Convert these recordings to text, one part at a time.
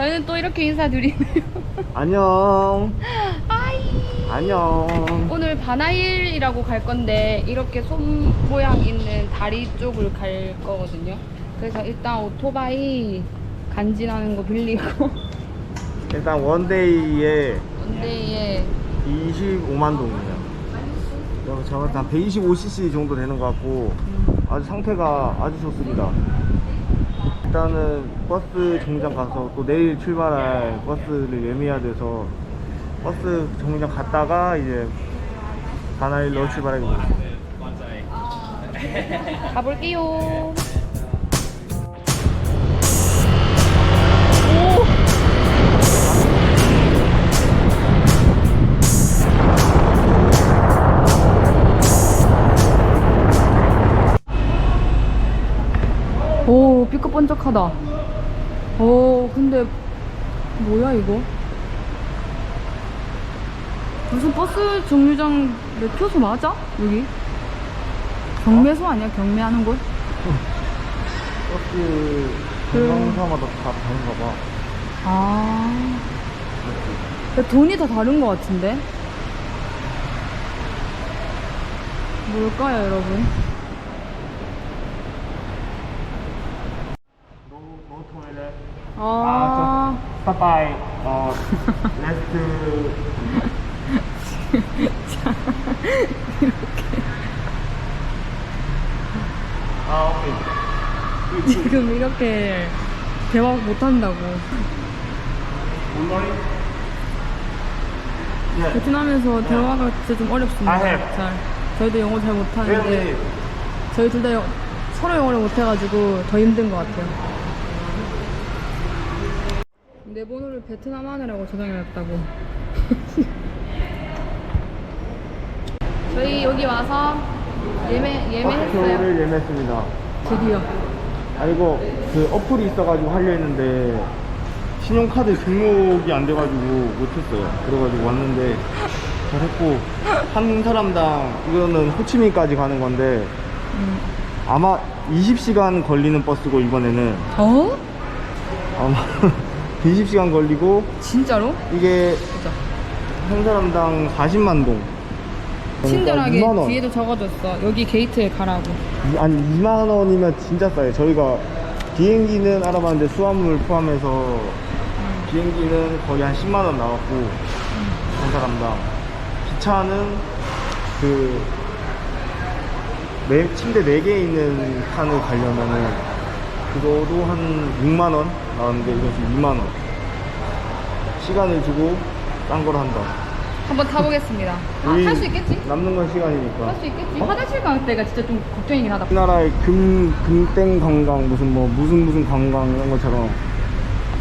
저희는 또 이렇게 인사드리네요. 안녕. 하이. 안녕. 오늘 바나일이라고 갈 건데 이렇게 손 모양 있는 다리 쪽을 갈 거거든요. 그래서 일단 오토바이 간지나는 거 빌리고 일단 원데이에 원데이에 25만 동이에요. 그래서 한 125cc 정도 되는 것 같고 아주 상태가 아주 좋습니다. 일단은 버스 정류장 가서 또 내일 출발할 버스를 예매해야 돼서 버스 정류장 갔다가 이제 바나일로 출발하겠습니다. 가볼게요. 오. 오, 삐까번쩍하다. 오, 근데 뭐야 이거? 무슨 버스 정류장 매표소 맞아? 여기? 경매소 아니야? 경매하는 곳? 버스 관광사마다 다 다른가 봐. 아. 근데 돈이 다 다른 것 같은데? 뭘까요, 여러분? 아, Stop by. 어, left. 아, 오케이. 지금 이렇게 대화 못 한다고. 온라인? 네. 베트남에서 대화가 진짜 좀 어렵습니다. 아, 네. 잘. 저희도 영어 잘 네, 못하는데, 네. 저희 둘 다 서로 영어를 못해가지고 더 힘든 것 같아요. 내 번호를 베트남 하느라고 저장해놨다고. 저희 여기 와서 예매, 예매했어요. 버스표를 예매했습니다. 드디어. 아, 이거 그 어플이 있어가지고 하려 했는데 신용카드 등록이 안 돼가지고 못했어요. 그래가지고 왔는데 잘했고 한 사람당 이거는 호치민까지 가는 건데 음. 아마 20시간 걸리는 버스고 이번에는 어? 아마 20시간 걸리고 진짜로? 이게 진짜. 한 사람당 40만 동. 친절하게 2만 그러니까 원. 뒤에도 적어줬어. 여기 게이트에 가라고. 이- 아니 2만 원이면 진짜 싸요. 저희가 비행기는 알아봤는데 수화물 포함해서 비행기는 거의 한 10만 원 나왔고 한 사람당 기차는 그 네, 침대 4개 있는 칸을 가려면은 그거도 한 6만 원 나왔는데 이것이 2만 원 시간을 주고 딴 걸 한다. 한번 타보겠습니다. 아, 우리 탈수 있겠지? 남는 건 시간이니까. 탈수 있겠지? 화장실 갈 때가 진짜 좀 걱정이긴 하다. 우리나라의 금, 금땡 관광, 무슨 뭐, 무슨 무슨 관광 이런 것처럼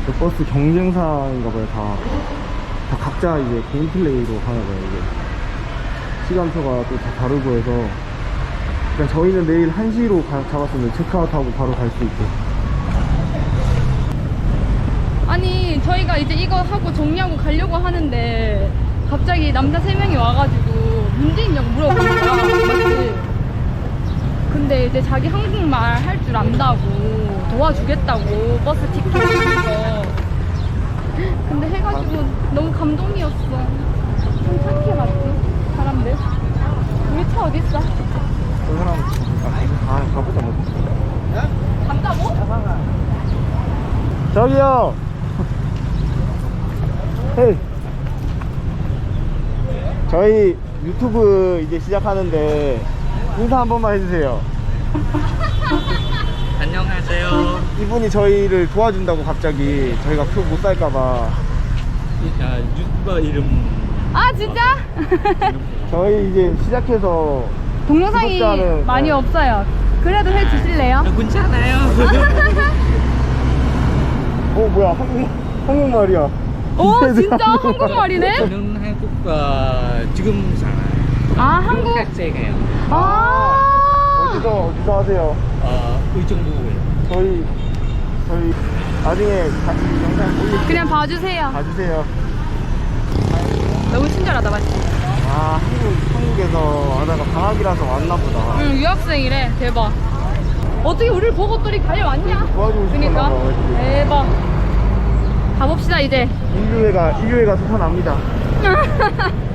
그 버스 경쟁사인가 봐요, 다. 다 각자 이제 개인 플레이로 하나 봐요, 이게. 시간표가 또 다 다르고 해서. 일단 저희는 내일 1시로 가, 잡았으면 체크아웃하고 바로 갈 수 있고. 아니 저희가 이제 이거 하고 정리하고 가려고 하는데 갑자기 남자 세 명이 와가지고 문제 있냐고 물어보는 거야 맞지? 근데 이제 자기 한국말 할 줄 안다고 도와주겠다고 버스 티켓 같은 거 근데 해가지고 너무 감동이었어 좀 착해 맞지? 사람들 우리 차 어딨어? 그 사람, 아, 아 가보자, 뭐. 간다고? 저기요! 헤이! 저희 유튜브 이제 시작하는데 인사 한 번만 해주세요. 안녕하세요. 이분이 저희를 도와준다고 갑자기 저희가 표 못 살까봐 아, 유튜버 이름 아 진짜? 저희 이제 시작해서 동영상이 구독자는, 많이 네. 없어요 그래도 해 주실래요? 괜찮아요. 어 뭐야 한국 한국말이야. 오 진짜 한국말이네? 저는 한국과 지금 살아요. 아, 한국? 학생이에요. 아 어디서 어디서 하세요? 어, 의정부예요. 저희 저희 나중에 같이 영상 올릴게요. 그냥 봐주세요 봐주세요. 너무 친절하다 맞지? 아 한국 한국에서 하다가 방학이라서 왔나 보다. 응 유학생이래 대박 어떻게 우리를 보고 또 이렇게 달려왔냐? 도와주고 싶었나 그니까 봐? 대박 가봅시다 이제. 인류애가 인류애가 솟아납니다.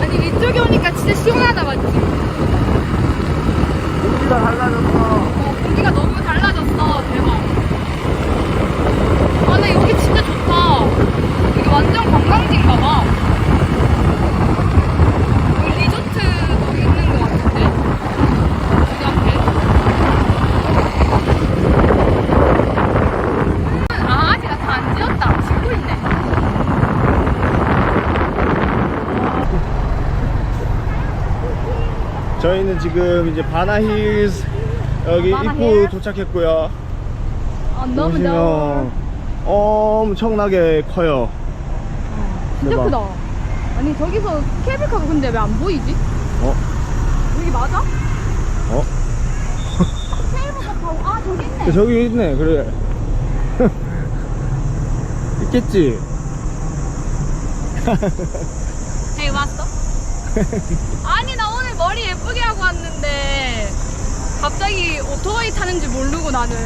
아니 이쪽에 오니까 진짜 시원하다 맞지? 공기가 달라졌어. 어, 공기가 너무 달라졌어. 대박. 아, 근데 여기 진짜 좋다. 이게 완전 관광지인가 봐. 여기 리조트도 있는 것 같은데? 여기 앞에. 아, 아직 다안 지었다. 짓고 있네. 저희는 지금 이제 바나힐스 여기 바나 입구 힐? 도착했고요. 아, 너무 너무. 보시면 엄청나게 커요. 진짜 대박. 크다. 아니, 저기서 케이블카가 근데 왜 안 보이지? 어? 여기 맞아? 어? 케이블카 타고, 아, 저기 있네. 저기 있네. 그래. 있겠지. 헤이 왔어? 아니 나 오늘 머리 예쁘게 하고 왔는데 갑자기 오토바이 타는 줄 모르고 나는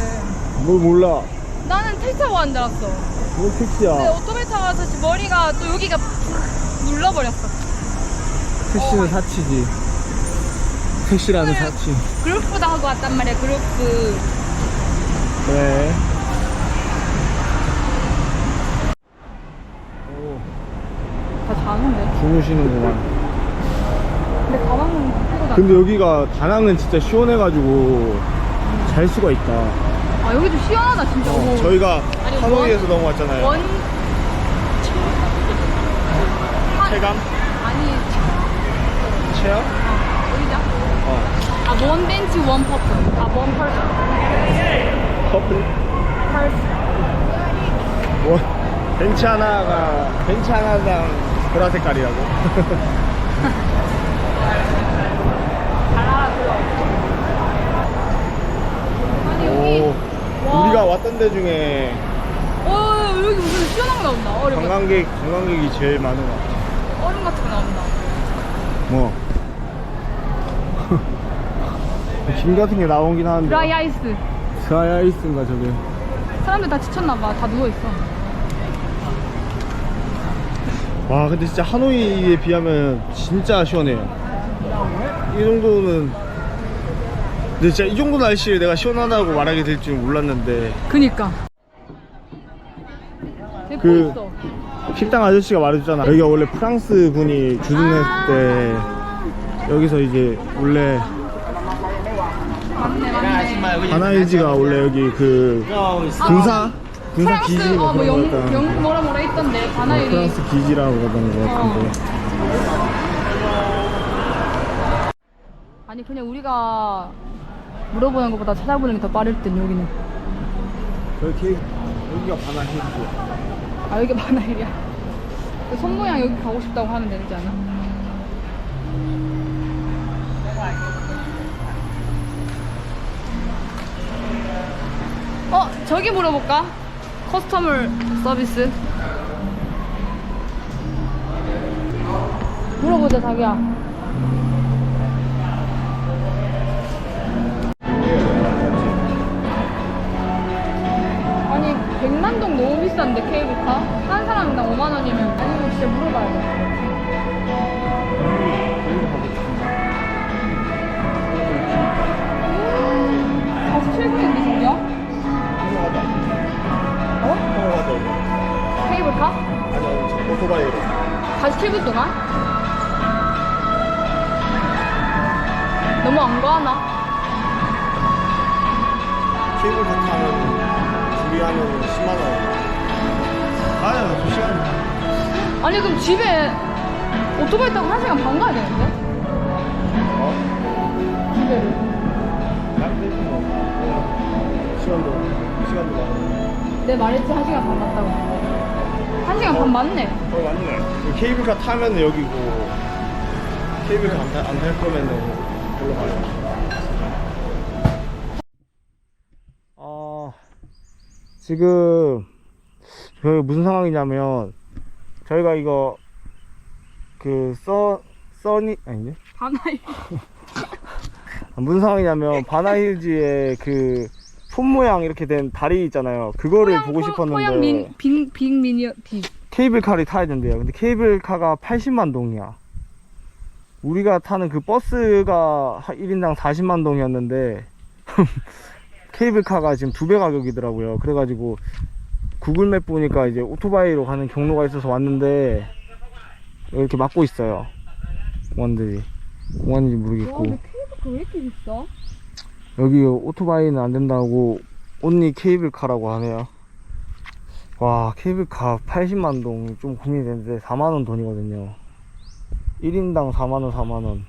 뭘 몰라. 나는 택시 타고 줄 알았어 뭘 택시야. 근데 오토바이 타고 와서 지금 머리가 또 여기가 눌러버렸어 택시는 사치지. 택시라는 사치. 그룹프도 하고 왔단 말이야 그룹프 그래. 오, 다 자는데 주무시는구만. 근데 가방은 끼고 다 근데 여기가 다낭은 진짜 시원해가지고 잘 수가 있다. 아 여기 좀 시원하다 진짜 어, 오. 저희가 아니, 하노이에서 넘어왔잖아요. 원 하- 체감? 아니 체험? 의자 어. 아원 벤치 원 퍼슨 아원 퍼슨 커플? 퍼슨 뭐, 벤치 하나가, 벤치 하나당 보라 색깔이라고? 아니 여기 오, 와. 우리가 왔던 데 중에 어 여기 무슨 시원한 거 나온다. 얼음 같은 관광객, 관광객이 제일 많은 것 같아. 얼음 같은 거 나온다. 뭐? 김 같은 게 나오긴 하는데. 드라이 아이스. 드라이 아이스인가 저게. 사람들 다 지쳤나 봐. 다 누워 있어. 와 근데 진짜 하노이에 비하면 진짜 시원해요 이 정도는 근데 진짜 이 정도 날씨에 내가 시원하다고 말하게 될 줄 몰랐는데 그니까. 그- 그 있어. 식당 아저씨가 말해줬잖아 여기가 원래 프랑스 군이 주둔했을 아. 때 여기서 이제 원래 맞네 맞네. 바나일지가 원래 여기 그 군사 군사 프랑스 기지 뭐 어뭐 그런 영, 영 뭐라 뭐라 있던데 어, 바나일이. 프랑스 기지라고 그러던 것 같은데 아니 그냥 우리가 물어보는 것보다 찾아보는 게 더 빠를 듯 여기는. 여기 여기가 바나힐이야 아 여기. 그손 모양 여기 가고 싶다고 하면 되지 않아? 어 저기 물어볼까? 커스터머 서비스. 물어보자 자기야. 백만동 너무 비싼데 케이블카? 한 사람당 5만 원이면 아니면 진짜 물어봐야 돼. 어? 되지 뭐 시간도 시간도 많아 내 말했지. 1시간 반 맞다고 1시간 반 맞네. 어 맞네. 케이블카 타면 여기고 케이블카 안탈 거면 은 별로 가요 아 지금 저희 무슨 상황이냐면 저희가 이거 그 써 써니 아니네 바나일 무슨 상황이냐면 바나힐즈의 그 손 모양 이렇게 된 다리 있잖아요. 그거를 보고 싶었는데 민, 빅, 빅 미니어 티. 케이블카를 타야 된대요. 근데 케이블카가 80만 동이야. 우리가 타는 그 버스가 1인당 40만 동이었는데 케이블카가 지금 두 배 가격이더라고요. 그래가지고 구글맵 보니까 이제 오토바이로 가는 경로가 있어서 왔는데 이렇게 막고 있어요. 공원들이. 공원인지 와, 모르겠고. 근데 케이블카 왜 이렇게 비싸? 여기 오토바이는 안 된다고 온리 케이블카라고 하네요. 와 케이블카 80만 동 좀 고민이 되는데 4만 원 돈이거든요. 1인당 4만 원 4만 원.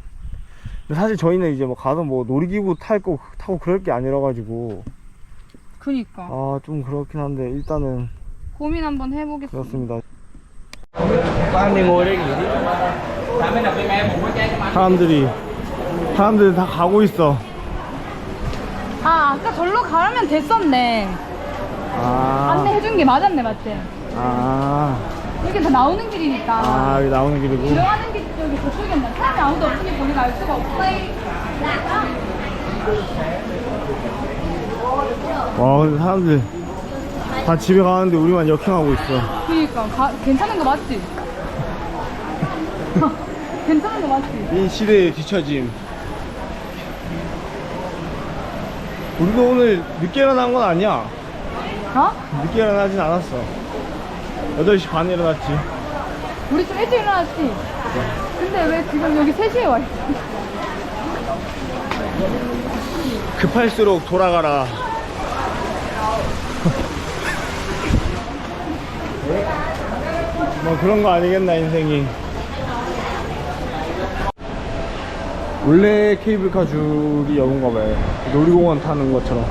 근데 사실 저희는 이제 뭐 가서 뭐 놀이기구 탈 거 타고 그럴 게 아니라 가지고 그니까. 아 좀 그렇긴 한데 일단은 고민 한번 해보겠습니다. 그렇습니다. 사람들이 사람들이 다 가고 있어. 아, 아까 절로 가면 됐었네. 아, 안내해준 게 맞았네, 맞지? 아, 이렇게 다 나오는 길이니까. 아 여기 나오는 길이고. 들어가는 길 쪽이 저쪽이었나? 사람이 아무도 없으니 우리가 알 수가 없어. 와 근데 사람들 다 집에 가는데 우리만 역행하고 있어. 그니까, 가, 괜찮은 거 맞지? 괜찮은 거 맞지? 이 시대에 뒤처짐. 우리도 오늘 늦게 일어난 건 아니야. 어? 늦게 일어나진 않았어. 8시 반에 일어났지. 우리 좀 일찍 일어났지? 근데 왜 지금 여기 3시에 와 있어? 급할수록 돌아가라. 뭐 그런 거 아니겠나, 인생이. 원래 케이블카 줄이 여긴가 봐요. 놀이공원 타는 것처럼.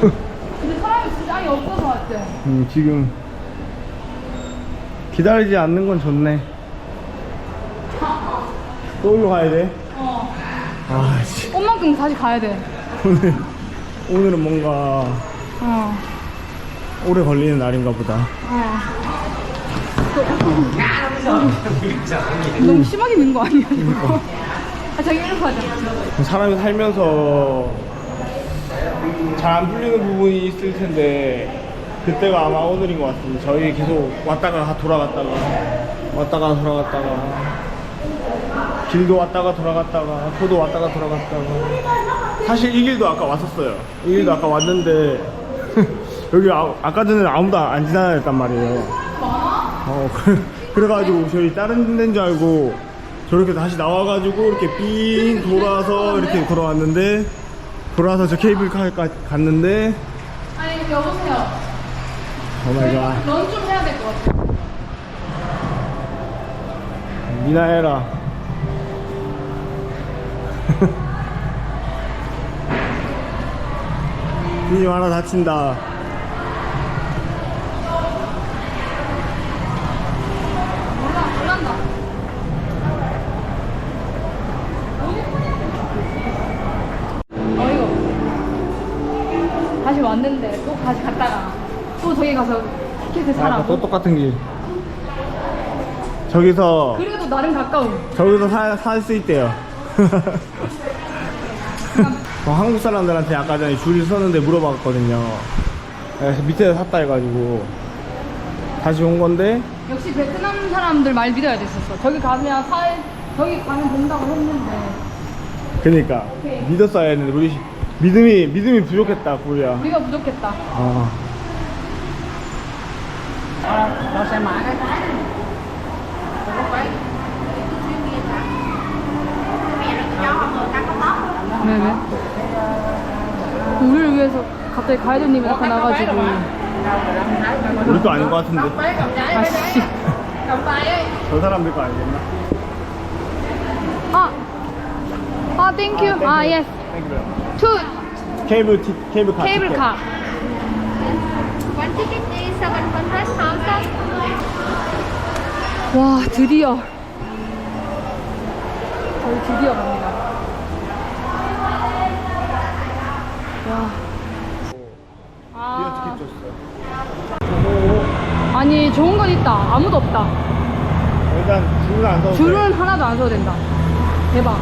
근데 사람이 진짜 아예 없어서 왔지? 음, 지금 기다리지 않는 건 좋네. 또 일로 가야 돼? 어. 아, 씨. 옷만큼 다시 가야 돼. 오늘, 오늘은 뭔가 어. 오래 걸리는 날인가 보다. 어. 너무 심하게 민 거 아니야? 이거? 아, 자기 하자. 사람이 살면서 잘 안 풀리는 부분이 있을 텐데 그때가 아마 오늘인 것 같습니다. 저희 계속 왔다가 돌아갔다가 왔다가 돌아갔다가 길도 왔다가 돌아갔다가 저도 왔다가 돌아갔다가 사실 이 길도 아까 왔었어요. 이 길도 아까 왔는데 여기 아, 아까 전에 아무도 안 지나다녔단 말이에요. 어, 그- 그래가지고 저희 다른 데인 줄 알고 저렇게 다시 나와가지고 이렇게 삥 돌아서 이렇게 돌아왔는데 돌아서 저 케이블카까지 갔는데 아니, 여보세요. 오마이갓 런좀 해야 될 것 같아. 미나 해라 이 하나 다친다 몰라, 몰란다. 어이가 없어. 다시 왔는데 또 다시 갔다가 또 저기 가서 티켓을 또 사라고. 똑같은 길 저기서 그래도 나름 가까운. 저기서 살 수 있대요 어, 한국 사람들한테 아까 전에 줄을 섰는데 물어봤거든요 그래서 밑에서 샀다 해가지고 다시 온 건데 역시 베트남 사람들 말 믿어야 됐었어. 저기 가면 사 저기 가면 된다고 했는데. 그니까 믿었어야 했는데 우리 믿음이 믿음이 부족했다 구리야 우리가 부족했다. 아. 왜 왜? 우리를 위해서 갑자기 가이드님이 나타나가지고 우리 거 아닌 것 같은데 아씨 저 사람들 거 아니겠나? 아! 아 땡큐 아 예스 투. 케이블 티 케이블카 케이블카. One ticket is 700,000. 와 드디어. 저희 드디어 갑니다. 와. 아, 티켓 줬어 아니 좋은 건 있다. 아무도 없다. 일단 줄은 안 서도 줄은 하나도 안 서도 된다. 대박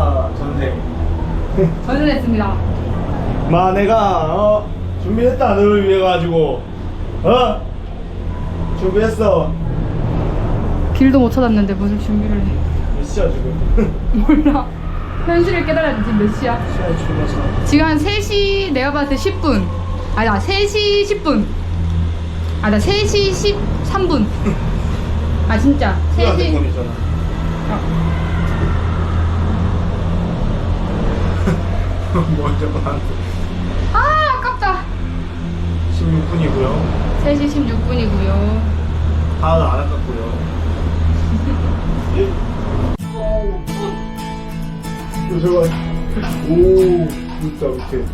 8인 케이블카 전쟁. 전전했습니다. 마 내가 어 준비했다 너를 위해 가지고 어 준비했어. 길도 못 찾았는데 무슨 준비를 해. 몇 시야 지금? 몰라. 현실을 깨달아야 지금 몇 시야? 시간이. 지금 한 3시, 내가 봤을 때 10분. 아니다, 3시 10분. 아, 나 3시 13분. 아, 진짜. 3시. 휴대폰이잖아. 먼저 봐. 아, 아깝다. 16분이고요. 3시 16분이고요. 하나도 안 아깝고요. 저거 오 진짜 밑에